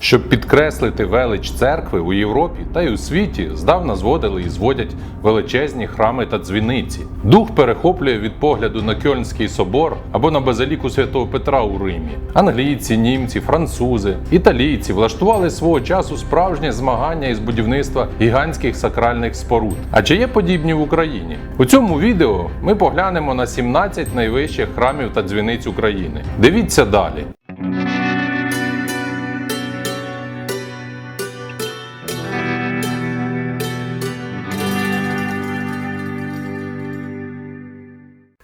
Щоб підкреслити велич церкви у Європі та й у світі, здавна зводили і зводять величезні храми та дзвіниці. Дух перехоплює від погляду на Кьольнський собор або на базиліку святого Петра у Римі. Англійці, німці, французи, італійці влаштували свого часу справжнє змагання із будівництва гігантських сакральних споруд. А чи є подібні в Україні? У цьому відео ми поглянемо на 17 найвищих храмів та дзвіниць України. Дивіться далі.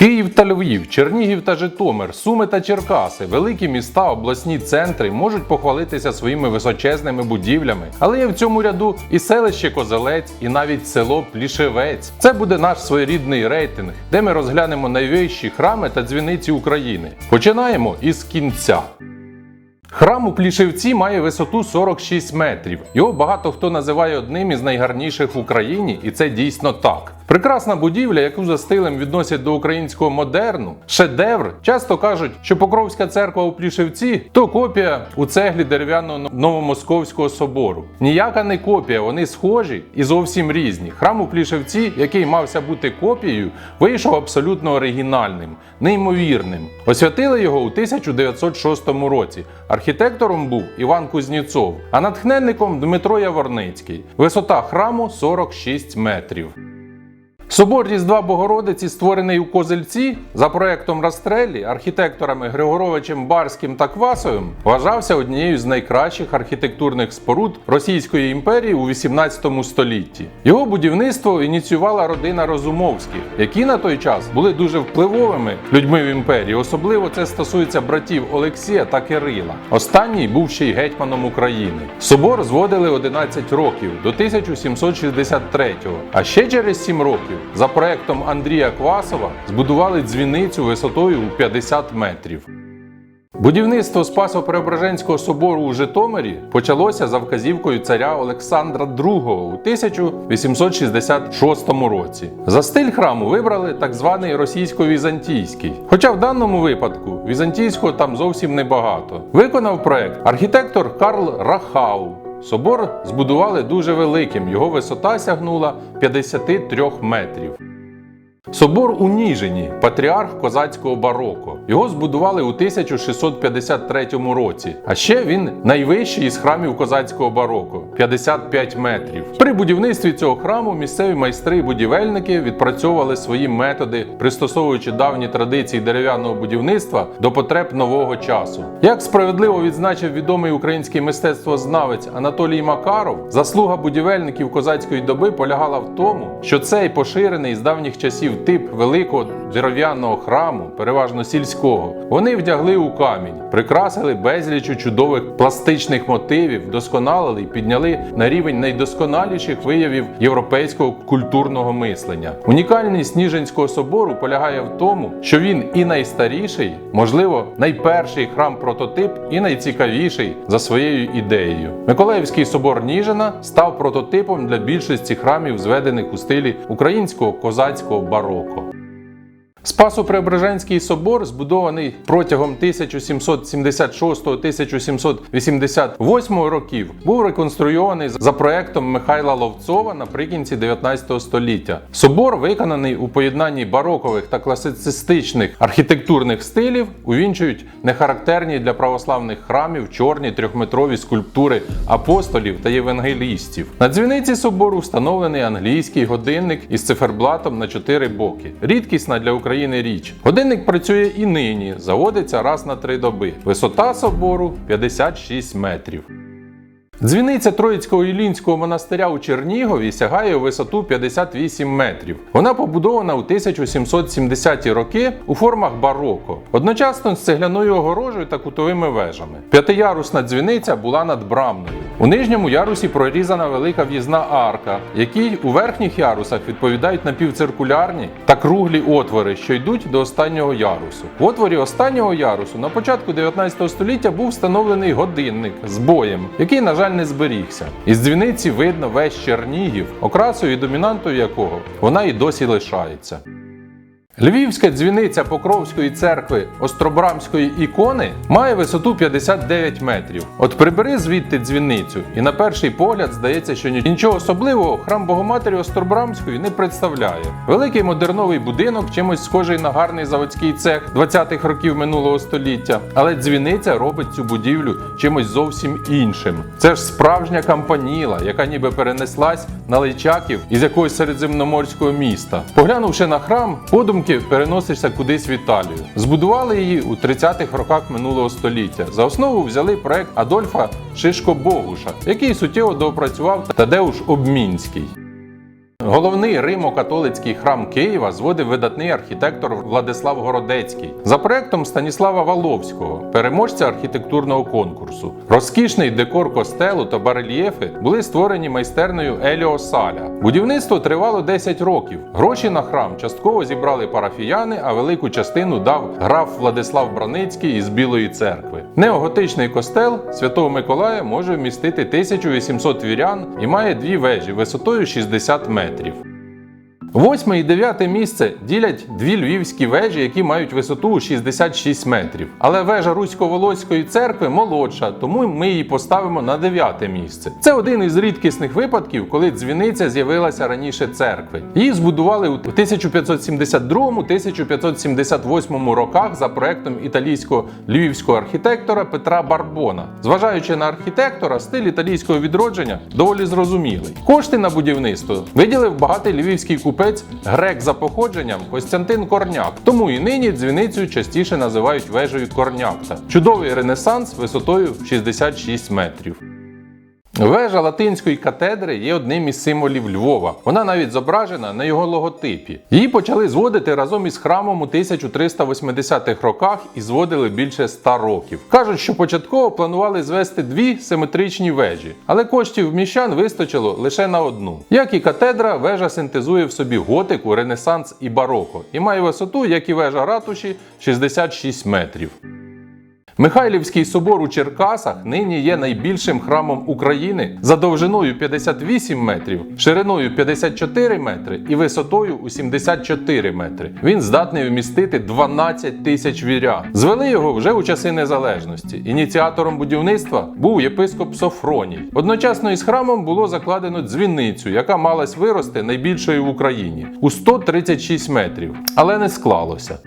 Київ та Львів, Чернігів та Житомир, Суми та Черкаси, великі міста, обласні центри можуть похвалитися своїми височезними будівлями, але є в цьому ряду і селище Козелець, і навіть село Плішевець. Це буде наш своєрідний рейтинг, де ми розглянемо найвищі храми та дзвіниці України. Починаємо із кінця. Храм у Плішевці має висоту 46 метрів. Його багато хто називає одним із найгарніших в Україні, і це дійсно так. Прекрасна будівля, яку за стилем відносять до українського модерну, шедевр. Часто кажуть, що Покровська церква у Плішевці то копія у цеглі дерев'яного Новомосковського собору. Ніяка не копія, вони схожі і зовсім різні. Храм у Плішевці, який мався бути копією, вийшов абсолютно оригінальним, неймовірним. Освятили його у 1906 році. Архітектором був Іван Кузніцов, а натхненником Дмитро Яворницький. Висота храму 46 метрів. Собор Різдва Богородиці, створений у Козельці за проектом Растреллі архітекторами Григоровичем Барським та Квасовим, вважався однією з найкращих архітектурних споруд Російської імперії у 18 столітті. Його будівництво ініціювала родина Розумовських, які на той час були дуже впливовими людьми в імперії. Особливо це стосується братів Олексія та Кирила. Останній був ще й гетьманом України. Собор зводили 11 років до 1763-го, а ще через 7 років за проектом Андрія Квасова збудували дзвіницю висотою у 50 метрів. Будівництво Спасо-Преображенського собору у Житомирі почалося за вказівкою царя Олександра II у 1866 році. За стиль храму вибрали так званий російсько-візантійський. Хоча в даному випадку візантійського там зовсім небагато. Виконав проект архітектор Карл Рахау. Собор збудували дуже великим, його висота сягнула 53 метрів. Собор у Ніжині, патріарх козацького бароко. Його збудували у 1653 році. А ще він найвищий із храмів козацького бароко 55 метрів. При будівництві цього храму місцеві майстри і будівельники відпрацьовували свої методи, пристосовуючи давні традиції дерев'яного будівництва до потреб нового часу. Як справедливо відзначив відомий український мистецтвознавець Анатолій Макаров, заслуга будівельників козацької доби полягала в тому, що цей поширений з давніх часів тип великого дерев'яного храму, переважно сільського, вони вдягли у камінь, прикрасили безлічу чудових пластичних мотивів, вдосконалили і підняли на рівень найдосконаліших виявів європейського культурного мислення. Унікальність Ніжинського собору полягає в тому, що він і найстаріший, можливо, найперший храм-прототип, і найцікавіший за своєю ідеєю. Миколаївський собор Ніжина став прототипом для більшості храмів, зведених у стилі українського козацького бароко. Спасо-Преображенський собор, збудований протягом 1776-1788 років, був реконструйований за проектом Михайла Ловцова наприкінці 19 століття. Собор виконаний у поєднанні барокових та класицистичних архітектурних стилів, увінчують нехарактерні для православних храмів чорні трьохметрові скульптури апостолів та євангелістів. На дзвіниці собору встановлений англійський годинник із циферблатом на чотири боки. Рідкісна для України річ. Годинник працює і нині, заводиться раз на три доби. Висота собору 56 метрів. Дзвіниця Троїцького Ілінського монастиря у Чернігові сягає у висоту 58 метрів. Вона побудована у 1770-ті роки у формах бароко, одночасно з цегляною огорожею та кутовими вежами. П'ятиярусна дзвіниця була над брамною. У нижньому ярусі прорізана велика в'їзна арка, якій у верхніх ярусах відповідають напівциркулярні та круглі отвори, що йдуть до останнього ярусу. В отворі останнього ярусу на початку 19 століття був встановлений годинник з боєм, який, на жаль, не зберігся. Із дзвіниці видно весь Чернігів, окрасою і домінантою якого вона і досі лишається. Львівська дзвіниця Покровської церкви Остробрамської ікони має висоту 59 метрів. От прибери звідти дзвіницю, і на перший погляд здається, що нічого особливого храм Богоматері Остробрамської не представляє. Великий модерновий будинок, чимось схожий на гарний заводський цех 20-х років минулого століття. Але дзвіниця робить цю будівлю чимось зовсім іншим. Це ж справжня кампаніла, яка ніби перенеслась на личаків із якогось середземноморського міста. Поглянувши на храм, подумки переносишся кудись в Італію. Збудували її у 30-х роках минулого століття. За основу взяли проект Адольфа Шишко-Богуша, який суттєво доопрацював Тадеуш Обмінський. Головний римо-католицький храм Києва зводив видатний архітектор Владислав Городецький за проектом Станіслава Валовського, переможця архітектурного конкурсу. Розкішний декор костелу та барельєфи були створені майстернею Еліо Саля. Будівництво тривало 10 років. Гроші на храм частково зібрали парафіяни, а велику частину дав граф Владислав Браницький із Білої церкви. Неоготичний костел Святого Миколая може вмістити 1800 вірян і має дві вежі висотою 60 метрів метрів. Восьме і дев'яте місце ділять дві львівські вежі, які мають висоту 66 метрів. Але вежа Русько-Волоської церкви молодша, тому ми її поставимо на дев'яте місце. Це один із рідкісних випадків, коли дзвіниця з'явилася раніше церкви. Її збудували у 1572-1578 роках за проектом італійського львівського архітектора Петра Барбона. Зважаючи на архітектора, стиль італійського відродження доволі зрозумілий. Кошти на будівництво виділив багатий львівський купець грек за походженням Костянтин Корняк. Тому і нині дзвіницю частіше називають вежею Корнякта. Чудовий ренесанс висотою в 66 метрів. Вежа латинської катедри є одним із символів Львова. Вона навіть зображена на його логотипі. Її почали зводити разом із храмом у 1380-х роках і зводили більше 100 років. Кажуть, що початково планували звести дві симетричні вежі, але коштів міщан вистачило лише на одну. Як і катедра, вежа синтезує в собі готику, ренесанс і бароко і має висоту, як і вежа ратуші, 66 метрів. Михайлівський собор у Черкасах нині є найбільшим храмом України за довжиною 58 метрів, шириною 54 метри і висотою у 74 метри. Він здатний вмістити 12 тисяч вірян. Звели його вже у часи незалежності. Ініціатором будівництва був єпископ Софроній. Одночасно із храмом було закладено дзвіницю, яка малась вирости найбільшою в Україні у 136 метрів, але не склалося.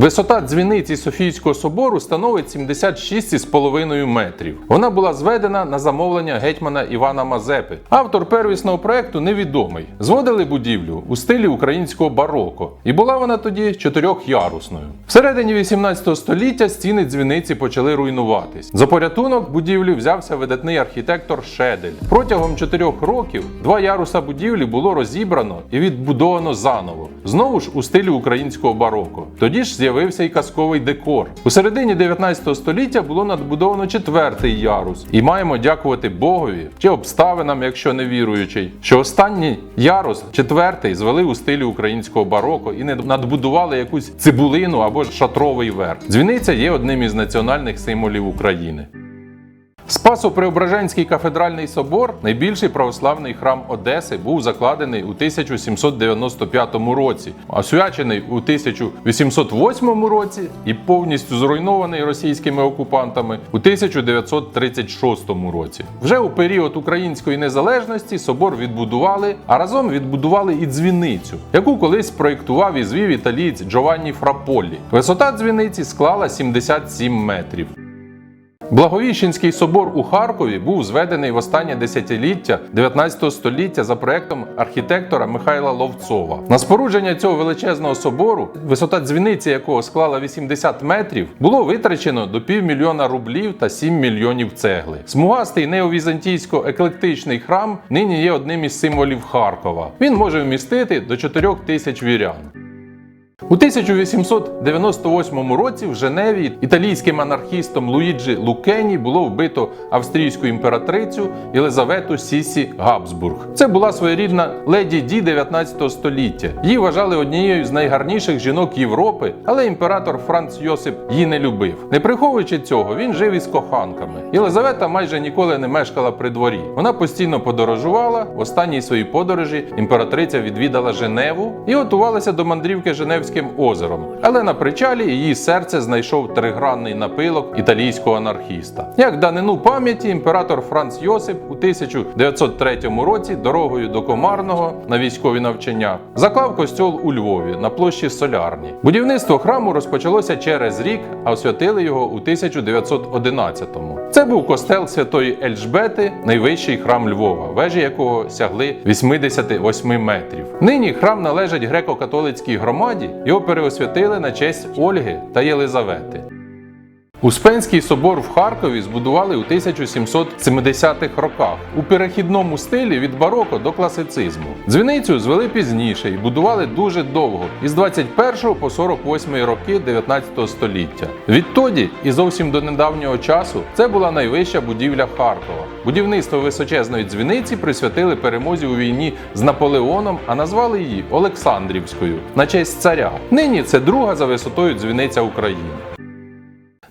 Висота дзвіниці Софійського собору становить 76,5 метрів. Вона була зведена на замовлення гетьмана Івана Мазепи. Автор первісного проекту невідомий. Зводили будівлю у стилі українського бароко, і була вона тоді чотирьохярусною. Всередині 18 століття стіни дзвіниці почали руйнуватись. За порятунок будівлі взявся видатний архітектор Шедель. Протягом чотирьох років два яруса будівлі було розібрано і відбудовано заново, знову ж у стилі українського бароко. Тоді ж з'явився і казковий декор. У середині 19 століття було надбудовано четвертий ярус, і маємо дякувати Богові чи обставинам, якщо не віруючий, що останній ярус, четвертий, звели у стилі українського бароко і не надбудували якусь цибулину або шатровий верх. Дзвіниця є одним із національних символів України. Спасо-Преображенський кафедральний собор, найбільший православний храм Одеси, був закладений у 1795 році, освячений у 1808 році і повністю зруйнований російськими окупантами у 1936 році. Вже у період української незалежності собор відбудували, а разом відбудували і дзвіницю, яку колись проєктував і звів італієць Джованні Фраполлі. Висота дзвіниці склала 77 метрів. Благовіщенський собор у Харкові був зведений в останнє десятиліття 19 століття за проектом архітектора Михайла Ловцова. На спорудження цього величезного собору, висота дзвіниці якого склала 80 метрів, було витрачено до півмільйона рублів та 7 мільйонів цегли. Смугастий неовізантійсько-еклектичний храм нині є одним із символів Харкова. Він може вмістити до 4 тисяч вірян. У 1898 році в Женеві італійським анархістом Луїджі Лукені було вбито австрійську імператрицю Єлизавету Сісі Габсбург. Це була своєрідна леді Ді 19 століття. Її вважали однією з найгарніших жінок Європи, але імператор Франц Йосип її не любив. Не приховуючи цього, він жив із коханками. Єлизавета майже ніколи не мешкала при дворі. Вона постійно подорожувала. В останній своїй подорожі імператриця відвідала Женеву і готувалася до мандрівки Женевським озером. Але на причалі її серце знайшов тригранний напилок італійського анархіста. Як данину пам'яті, імператор Франц Йосип у 1903 році дорогою до Комарного на військові навчання заклав костьол у Львові на площі Солярні. Будівництво храму розпочалося через рік, а освятили його у 1911-му. Це був костел Святої Ельжбети, найвищий храм Львова, вежі якого сягли 88 метрів. Нині храм належить греко-католицькій громаді. Його переосвятили на честь Ольги та Єлизавети. Успенський собор в Харкові збудували у 1770-х роках у перехідному стилі від бароко до класицизму. Дзвіницю звели пізніше і будували дуже довго, із 21 по 48 роки 19 століття. Відтоді і зовсім до недавнього часу це була найвища будівля Харкова. Будівництво височезної дзвіниці присвятили перемозі у війні з Наполеоном, а назвали її Олександрівською на честь царя. Нині це друга за висотою дзвіниця України.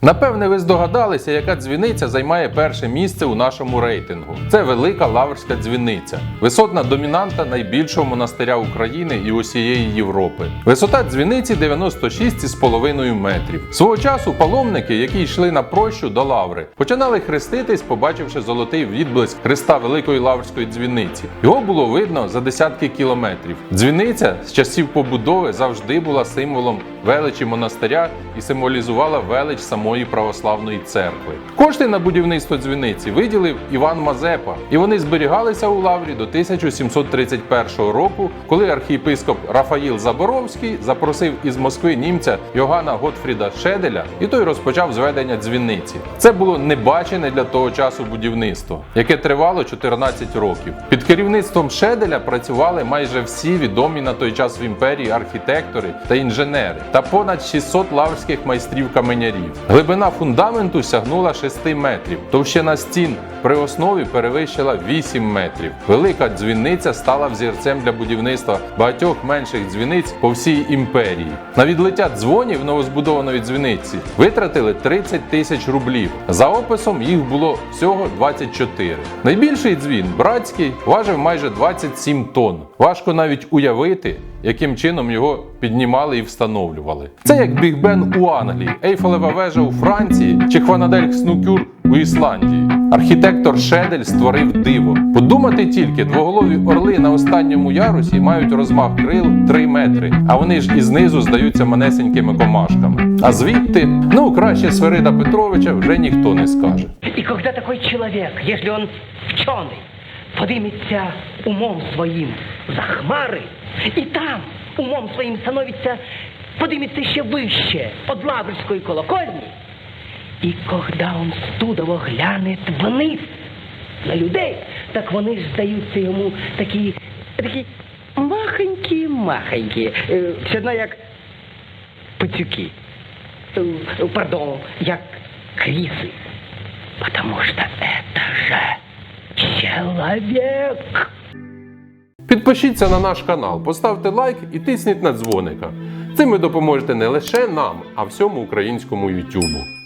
Напевне, ви здогадалися, яка дзвіниця займає перше місце у нашому рейтингу. Це велика лаврська дзвіниця, висотна домінанта найбільшого монастиря України і усієї Європи. Висота дзвіниці 96,5 метрів. Свого часу паломники, які йшли на прощу до лаври, починали хреститись, побачивши золотий відблиск хреста Великої Лаврської дзвіниці. Його було видно за десятки кілометрів. Дзвіниця з часів побудови завжди була символом величі монастиря і символізувала велич самої православної церкви. Кошти на будівництво дзвіниці виділив Іван Мазепа, і вони зберігалися у лаврі до 1731 року, коли архієпископ Рафаїл Заборовський запросив із Москви німця Йоганна Готфріда Шеделя, і той розпочав зведення дзвіниці. Це було небачене для того часу будівництво, яке тривало 14 років. Під керівництвом Шеделя працювали майже всі відомі на той час в імперії архітектори та інженери та понад 600 лаврських майстрів каменярів. Глибина фундаменту сягнула 6 метрів, товщина стін при основі перевищила 8 метрів. Велика дзвіниця стала взірцем для будівництва багатьох менших дзвіниць по всій імперії. На відлиття дзвонів новозбудованої дзвіниці витратили 30 тисяч рублів. За описом їх було всього 24. Найбільший дзвін братський важив майже 27 тонн. Важко навіть уявити, яким чином його піднімали і встановлювали. Це як Біг Бен у Англії, Ейфелева вежа у Франції чи Хванадельк Снукюр у Ісландії. Архітектор Шедель створив диво. Подумати тільки, двоголові орли на останньому ярусі мають розмах крил 3 метри, а вони ж і знизу здаються манесенькими комашками. А звідти, ну краще Сверида Петровича вже ніхто не скаже. И когда такой человек, если он вченый, подымется умом своим за хмары, и там умом своим становится, подымется еще выше, под Лаврской колокольни, и когда он студово глянет вниз на людей, так вони ж здаються йому такі, такі махонькі-махонькі, е, все одно як пацюки. Э, Пардон, як крисы. Потому что это же человек. Підпишіться на наш канал, поставте лайк і тисніть на дзвоника. Цим ви допоможете не лише нам, а всьому українському Ютубу.